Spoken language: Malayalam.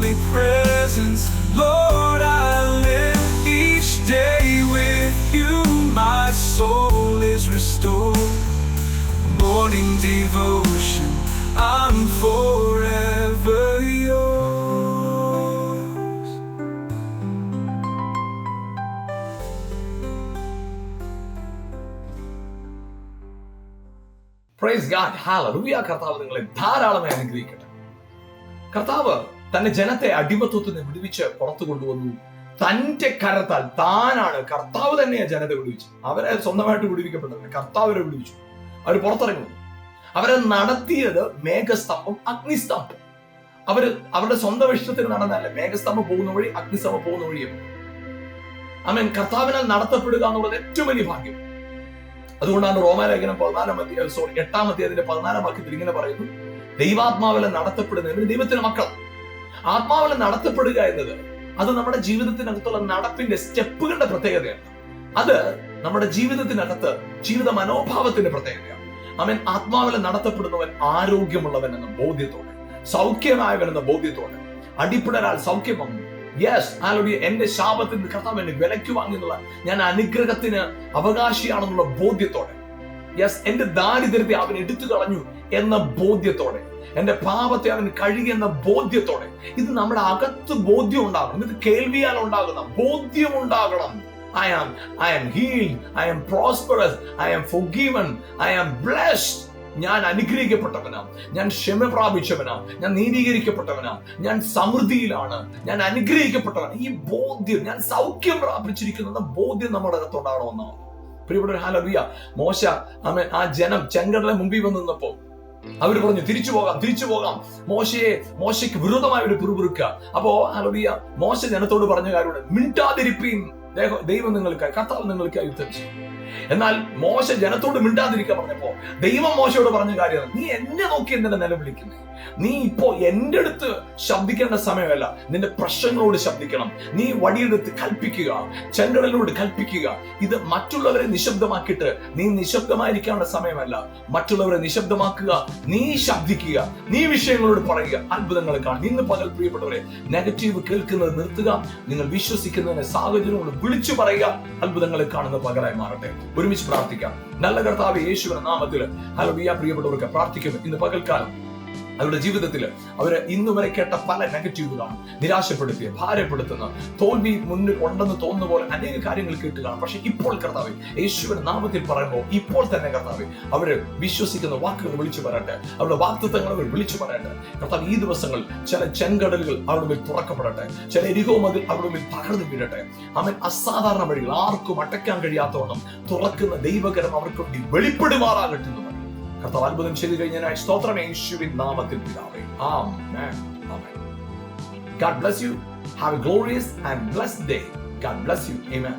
holy presence. Lord, I live each day with you. My soul is restored. Morning devotion, I'm forever yours. Praise God, ഹാലൂയ കർത്താവ് നിങ്ങളെ ധാരാളമായി അനുഗ്രഹിക്കട്ടെ കർത്താവ് തന്റെ ജനത്തെ അടിമത്വത്തിൽ നിന്ന് വിടുവിച്ച് പുറത്തു കൊണ്ടുവന്നു. തന്റെ കരത്താൽ താനാണ് കർത്താവ് തന്നെയാണ് ജനത്തെ വിടുവിച്ചു അവരെ സ്വന്തമായിട്ട് വിടുവിക്കപ്പെട്ടത് കർത്താവ് അവരെ വിടുവിച്ചു. അവർ പുറത്തിറങ്ങുന്നു അവരെ നടത്തിയത് മേഘസ്തംഭം അഗ്നിസ്തംഭം. അവർ അവരുടെ സ്വന്തം ഇഷ്ടത്തിന് നടന്നല്ല മേഘസ്തംഭം പോകുന്ന വഴി അഗ്നിസ്തംഭം പോകുന്ന വഴിയും അമേൻ കർത്താവിനാൽ നടത്തപ്പെടുക എന്നുള്ളത് ഏറ്റവും വലിയ ഭാഗ്യം. അതുകൊണ്ടാണ് റോമാലേഖനം പതിനാലാം അധ്യായം സോറി എട്ടാം അധ്യായത്തിന്റെ പതിനാലാം വാക്യത്തിൽ ഇങ്ങനെ പറയുന്നു. ദൈവാത്മാവിലെ നടത്തപ്പെടുന്നതിന് ദൈവത്തിന്റെ മക്കൾ. ആത്മാവിലെ നടത്തപ്പെടുക എന്നത് അത് നമ്മുടെ ജീവിതത്തിനകത്തുള്ള നടപ്പിന്റെ സ്റ്റെപ്പുകളുടെ പ്രത്യേകതയാണ്. അത് നമ്മുടെ ജീവിതത്തിനകത്ത് ജീവിത മനോഭാവത്തിന്റെ പ്രത്യേകതയാണ്. അവൻ ആത്മാവിലെ നടത്തപ്പെടുന്നവൻ ആരോഗ്യമുള്ളവൻ എന്ന ബോധ്യത്തോടെ സൗഖ്യമായവൻ എന്ന ബോധ്യത്തോടെ അടിപ്പിടരാൽ സൗഖ്യം വന്നു യെസ് ആലോടി എന്റെ ശാപത്തിന് കർത്താവ് എന്നെ വിലയ്ക്ക് വാങ്ങിയുള്ള ഞാൻ അനുഗ്രഹത്തിന് അവകാശിയാണെന്നുള്ള ബോധ്യത്തോടെ യെസ് എന്റെ ദാരിദ്ര്യത്തെ അവൻ എടുത്തു കളഞ്ഞു എന്ന ബോധ്യത്തോടെ. എന്റെ പാപത്തെ അവൻ കഴുകിയെന്ന ബോധ്യത്തോടെ. ഇത് നമ്മുടെ അകത്ത് ബോധ്യം ഉണ്ടാകണം ഇത് കേൾവിയാൽ ഉണ്ടാകണം ബോധ്യം ഉണ്ടാകണം. I am I am healed I am prosperous I am forgiven I am blessed ഞാൻ അനുഗ്രഹിക്കപ്പെട്ടവനാ. ഞാൻ ക്ഷമ പ്രാപിച്ചവനാ. ഞാൻ നീതീകരിക്കപ്പെട്ടവനാ. ഞാൻ സമൃദ്ധിയിലാണ്. ഞാൻ അനുഗ്രഹിക്കപ്പെട്ടവനാണ് ഈ ബോധ്യം ഞാൻ സൗഖ്യം പ്രാപിച്ചിരിക്കുന്ന ബോധ്യം നമ്മുടെ അകത്തുണ്ടാകണമെന്നാണ് പ്രിയപ്പെട്ട ഹാലറിയ മോശ ആമേൻ ആ ജനം ചെങ്കടലെ മുമ്പിൽ വന്ന് നിന്നപ്പോ അവർ പറഞ്ഞു തിരിച്ചു പോകാം തിരിച്ചു പോകാം. മോശയെ മോശയ്ക്ക് വിരുദ്ധമായ ഒരു പുറപുറുക്ക അപ്പോ ഹലോറിയ മോശ ജനത്തോട് പറഞ്ഞ കാര്യമാണ് മിണ്ടാതിരിപ്പീൻ. ദൈവ- നിങ്ങൾക്കായി കർത്താവ് നിങ്ങൾക്കായി യുദ്ധം ചെയ്യും. എന്നാൽ മോശ ജനത്തോട് മിണ്ടാതിരിക്കാൻ പറഞ്ഞപ്പോ ദൈവം മോശയോട് പറഞ്ഞ കാര്യം നീ എന്നെ നോക്കി എന്തിനെ നിലവിളിക്കുന്നേ. നീ ഇപ്പോ എന്റെ അടുത്ത് ശബ്ദിക്കേണ്ട സമയമല്ല. നിന്റെ പ്രശ്നങ്ങളോട് ശബ്ദിക്കണം. നീ വടിയെടുത്ത് കൽപ്പിക്കുക ചെങ്കടലിനോട് കൽപ്പിക്കുക. ഇത് മറ്റുള്ളവരെ നിശബ്ദമാക്കിയിട്ട് നീ നിശബ്ദമായിരിക്കേണ്ട സമയമല്ല. മറ്റുള്ളവരെ നിശബ്ദമാക്കുക നീ ശബ്ദിക്കുക നീ വിഷയങ്ങളോട് പറയുക. അത്ഭുതങ്ങൾ കാണും. ഇന്ന് പകൽ പ്രിയപ്പെട്ടവരെ നെഗറ്റീവ് കേൾക്കുന്നത് നിർത്തുക. നിങ്ങൾ വിശ്വസിക്കുന്നതിനെ സാഹചര്യങ്ങളോട് വിളിച്ചു പറയുക. അത്ഭുതങ്ങളെ കാണുന്ന പകലായി മാറട്ടെ. ഒരുമിച്ച് പ്രാർത്ഥിക്കാം. നല്ല കർത്താവ് യേശുവിന്റെ നാമത്തിൽ. ഹലോ പ്രിയപ്പെട്ടവർക്ക് പ്രാർത്ഥിക്കുന്നു. ഇന്ന് പകൽക്കാലം അവരുടെ ജീവിതത്തിൽ അവർ ഇന്ന് വരെ കേട്ട പല നെഗറ്റീവുകളാണ് നിരാശപ്പെടുത്തിയ ഭാരപ്പെടുത്തുന്ന തോൽവി മുന്നിൽ ഉണ്ടെന്ന് തോന്നുന്ന പോലെ അനേക കാര്യങ്ങൾ കേട്ടുകയാണ് പക്ഷെ ഇപ്പോൾ കർത്താവ് യേശുവിന്റെ നാമത്തിൽ പറയുമ്പോൾ ഇപ്പോൾ തന്നെ കർത്താവ് അവർ വിശ്വസിക്കുന്ന വാക്കുകൾ വിളിച്ചു പറയട്ടെ. അവരുടെ വാക്തത്വങ്ങൾ അവർ വിളിച്ചു പറയട്ടെ. കർത്താവ് ഈ ദിവസങ്ങൾ ചില ചെങ്കടലുകൾ അവരുടെ മേൽ തുറക്കപ്പെടട്ടെ. ചില എരികോ മതിൽ അവരുടെ മേൽ തകർന്നു വീഴട്ടെ. അവൻ അസാധാരണ വഴികൾ ആർക്കും അടയ്ക്കാൻ കഴിയാത്തവണ്ണം തുറക്കുന്ന ദൈവകരം അവർക്ക് വേണ്ടി വെളിപ്പെടുമാറാകട്ടെ എന്ന്. കർത്താവ് അത്ഭുതം ചെയ്തു കഴിഞ്ഞാൽ സ്തോത്രം യേശുവിൻ നാമത്തിൽ പിതാവേ ആമേൻ ആമേൻ God bless you. Have a glorious and blessed day. God bless you. Amen.